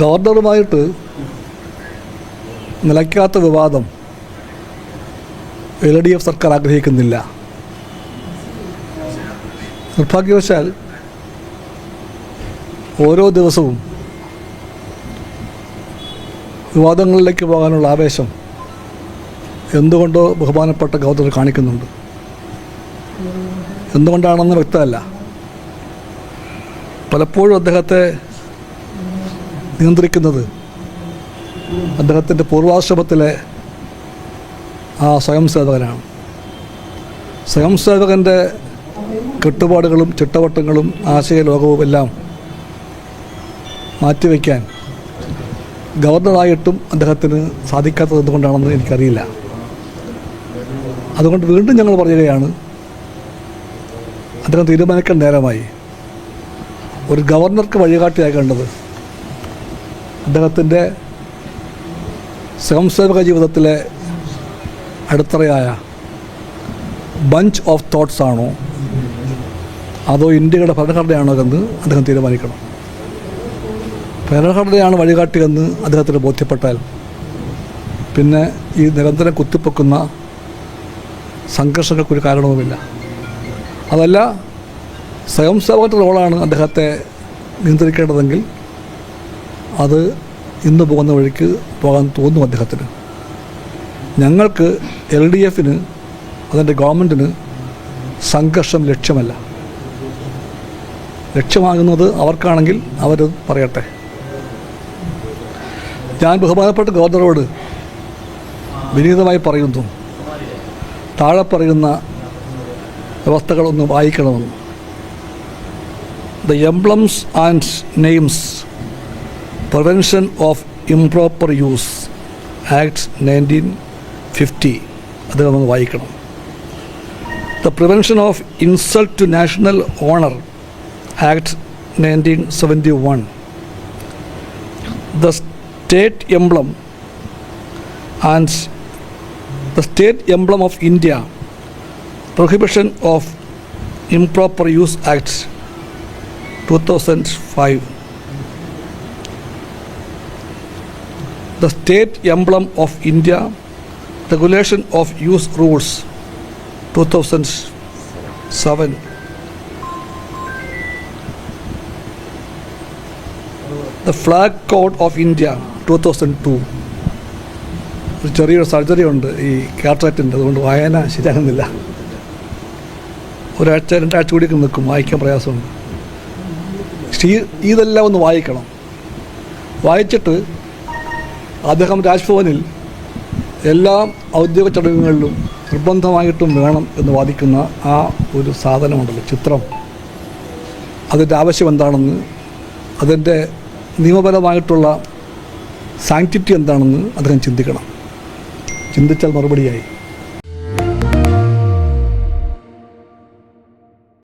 ഗവർണറുമായിട്ട് നിലയ്ക്കാത്ത വിവാദം L D F സർക്കാർ ആഗ്രഹിക്കുന്നില്ല. നിർഭാഗ്യവശാൽ ഓരോ ദിവസവും വിവാദങ്ങളിലേക്ക് പോകാനുള്ള ആവേശം എന്തുകൊണ്ടോ ബഹുമാനപ്പെട്ട ഗവർണർ കാണിക്കുന്നുണ്ട്. എന്തുകൊണ്ടാണെന്ന് വ്യക്തമല്ല. പലപ്പോഴും അദ്ദേഹത്തെ നിയന്ത്രിക്കുന്നത് അദ്ദേഹത്തിന്റെ പൂർവാശ്രമത്തിലെ ആ സ്വയം സേവകനാണ് സ്വയം സേവകന്റെ കെട്ടുപാടുകളും ചിട്ടവട്ടങ്ങളും ആശയ ലോകവും എല്ലാം മാറ്റിവെക്കാൻ ഗവർണറായിട്ടും അദ്ദേഹത്തിന് സാധിക്കാത്തത് എന്തുകൊണ്ടാണെന്ന് എനിക്കറിയില്ല. അതുകൊണ്ട് വീണ്ടും ഞങ്ങൾ പറയുകയാണ് അദ്ദേഹം തീരുമാനിക്കാൻ നേരമായി. ഒരു ഗവർണർക്ക് വഴികാട്ടിയാക്കേണ്ടത് അദ്ദേഹത്തിന്റെ സ്വയംസേവക ജീവിതത്തിലെ അടിത്തറയായ ബഞ്ച് ഓഫ് തോട്ട്സ് ആണോ? അതോ ഇന്ത്യയുടെ ഭരണഘടനയാണോ എന്ന് അദ്ദേഹം തീരുമാനിക്കണം. ഭരണഘടനയാണ് വഴികാട്ടിയെന്ന് അദ്ദേഹത്തിന് ബോധ്യപ്പെട്ടാൽ പിന്നെ ഈ നിരന്തരം കുത്തിപ്പൊക്കുന്ന സംഘർഷങ്ങൾക്കൊരു കാരണവുമില്ല. അതല്ല സ്വയം റോളാണ് അദ്ദേഹത്തെ നിയന്ത്രിക്കേണ്ടതെങ്കിൽ അത് ഇന്ന് പോകുന്ന വഴിക്ക് പോകാൻ തോന്നും അദ്ദേഹത്തിന്. ഞങ്ങൾക്ക് എൽ ഡി എഫിന് അതിന്റെ ഗവൺമെന്റിന് സംഘർഷം ലക്ഷ്യമല്ല. ലക്ഷ്യമാകുന്നത് അവർക്കാണെങ്കിൽ അവർ പറയട്ടെ. ഞാൻ ബഹുമാനപ്പെട്ട ഗവർണറോട് വിനീതമായി പറയുന്നു. താഴെ പറയുന്ന വ്യവസ്ഥകളൊന്ന് വായിക്കണമെന്ന്. The emblems and names prevention of improper use act nineteen fifty അത് നമ്മൾ വായിക്കണം. The prevention of insult to national honour act nineteen seventy one the state emblem and the state emblem of India prohibition of improper use act two thousand five the state emblem of India, regulation of use rules 2007. The flag code of India 2002. ഒരു ചെറിയൊരു surgery ഉണ്ട് ഈ കാട്രാക്റ്റിന്റെ അതുകൊണ്ട് വായന ശരിയാകുന്നില്ല ഒരാഴ്ച രണ്ടാഴ്ച കൂടി നിൽക്കും വായിക്കാൻ പ്രയാസമുണ്ട് ഇതെല്ലാം ഒന്ന് വായിക്കണം വായിച്ചിട്ട് അദ്ദേഹം രാജ്ഭവനിൽ എല്ലാ ഔദ്യോഗിക ചടങ്ങുകളിലും നിർബന്ധമായിട്ടും വേണം എന്ന് വാദിക്കുന്ന ആ ഒരു സാധനമുണ്ടല്ലോ ചിത്രം. അതിന്റെ ആവശ്യം എന്താണെന്ന് അതിന്റെ നിയമപരമായിട്ടുള്ള സാങ്ക്ടിറ്റി എന്താണെന്ന് അദ്ദേഹം ചിന്തിക്കണം. ചിന്തിച്ചാൽ മറുപടിയായി.